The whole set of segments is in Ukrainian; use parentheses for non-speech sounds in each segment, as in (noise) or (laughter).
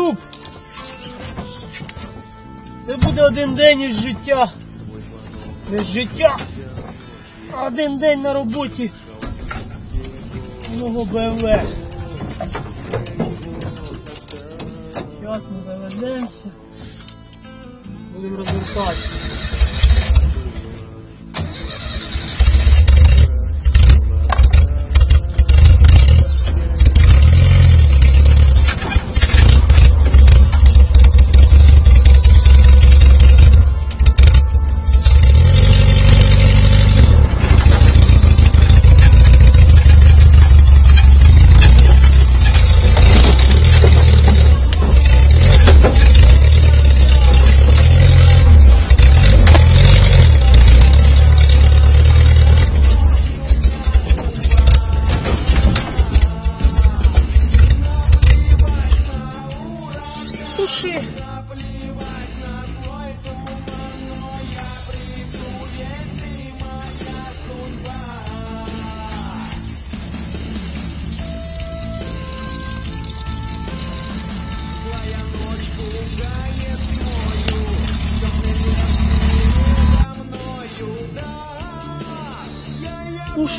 Добрий! Це буде один день із життя. Не з життя. Один день на роботі. Нового БМВ. Зараз ми заведемося. Будемо розвертатися.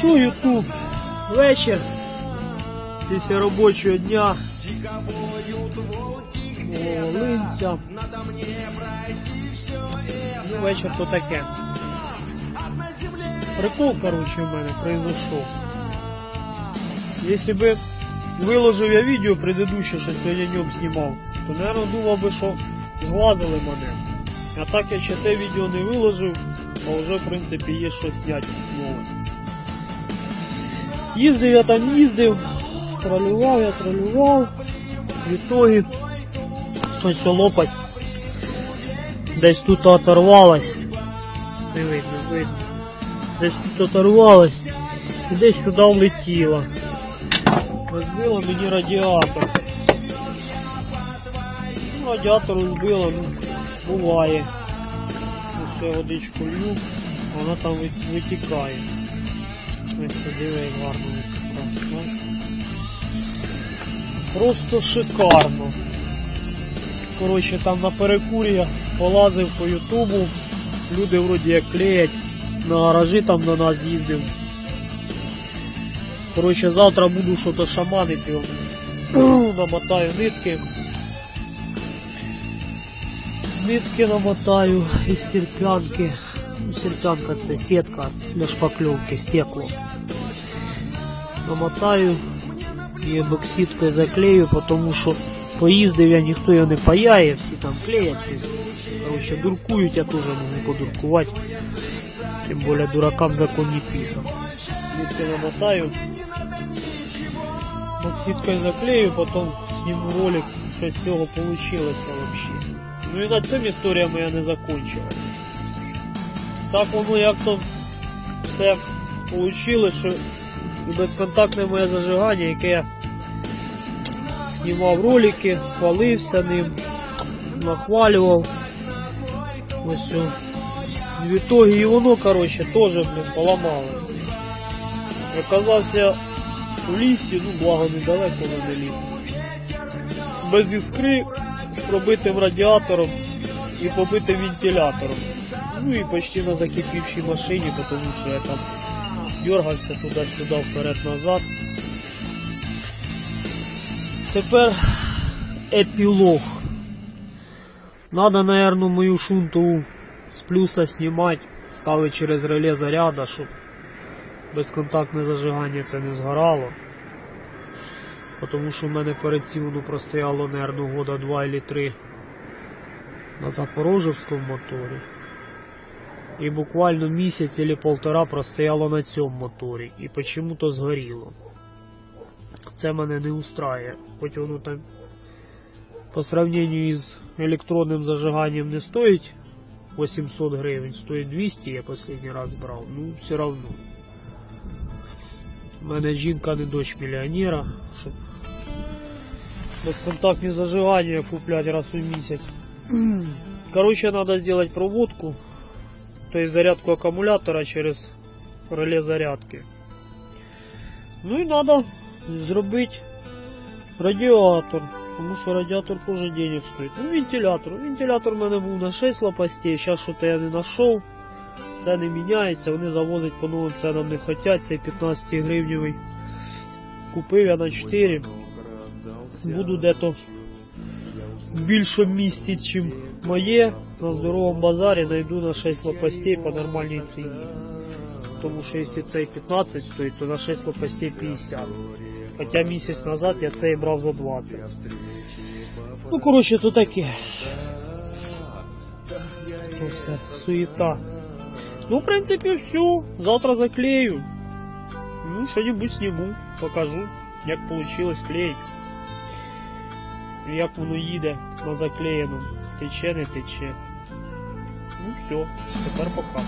Що, Ютуб? Вечір. Після робочого дня. Волинця. Ну, вечір то таке. Прикол, короче, у мене произошел. Если бы виложив я відео предыдущее, що сьогодні днем знімав, то, наверное, думав би, що зглазили мене. А так я ще те відео не виложив, а вже, в принципі, є що зняти нове. Їздив я там їздив, тролював я тролював. В ітогі ось лопасть десь тут оторвалась. Не видно, видно. Десь тут оторвалась десь сюди влетіла. Розбила мені радіатор. Ну, радіатор розбила, ну, буває. Я водичку лью, вона там витікає. Гарно витікає. Просто шикарно. Коротше, там на перекурі я полазив по Ютубу. Люди вроді як клеять. На гаражі там на нас їздив. Коротше, завтра буду щось шаманити. (clears throat) Намотаю нитки. Нитки намотаю із серпянки. Ну, Серпянка це сітка для шпакльовки, стекло. Намотаю і бокситкою заклею, тому що поїздив я, ніхто його не паяє, всі там клеять. Короче, дуркують, я теж можу подуркувати. Тим більше дуракам закон не писан. Нитки намотаю, бокситкою заклею, потім зніму ролик, що з цього вийшло взагалі. Ну і на цьому історія моя не закончилась. Так воно як-то все вийшло, що і безконтактне моє зажигання, яке я знімав ролики, хвалився ним, нахвалював. Ось. І в ітогі і воно, коротше, теж, блін, поламалось. Оказався в лісі, ну благо недалеко не ліс. Без іскри, з пробитим радіатором і побитим вентилятором. Ну і почти на закипівшій машині, тому що я там дергався туди-сюди, вперед-назад. Тепер епілог. Надо, наверное, мою шунтову з плюса снимать, ставити через реле заряда, щоб безконтактне зажигання це не згорало. Тому що в мене перед цим воно простояло, наверное, года два или три на Запорожецькому моторі. І буквально місяць или полтора простояло на цьому моторі. І почему-то згоріло. Це мене не устраює. Хоч воно там по сравнению із електронним зажиганням не стоїть 800 гривень, стоїть 200, я останній раз брав. Ну, все равно. У мене жінка не дочь мільйонера, щоб безконтактні зажигання купляти раз у місяць. (clears throat) Короче, надо сделать проводку, то есть зарядку аккумулятора через реле зарядки. Ну і надо зробити радіатор. Тому що радіатор теж денег стоїть. Ну, вентилятор. Вентилятор в мене був на 6 лопастей, зараз що то я не знайшов. Це не міняється, вони завозить по новим ценам не хотять, цей 15 гривневий. Купив я на 4. Буду дето в більшому місці, чим моє. На здоровому базарі знайду на 6 лопастей по нормальній ціні. Тому що якщо цей 15 стоїть, то на 6 лопастей 50. Хоча місяць назад я цей брав за 20. Ну, коротше, то таке. То все, суєта. Ну, в принципі, все. Завтра заклею. Ну, що-небудь сниму, покажу, як вийшло клеїть. І як воно їде на заклеєному. Тече, не тече. Ну все, тепер пока.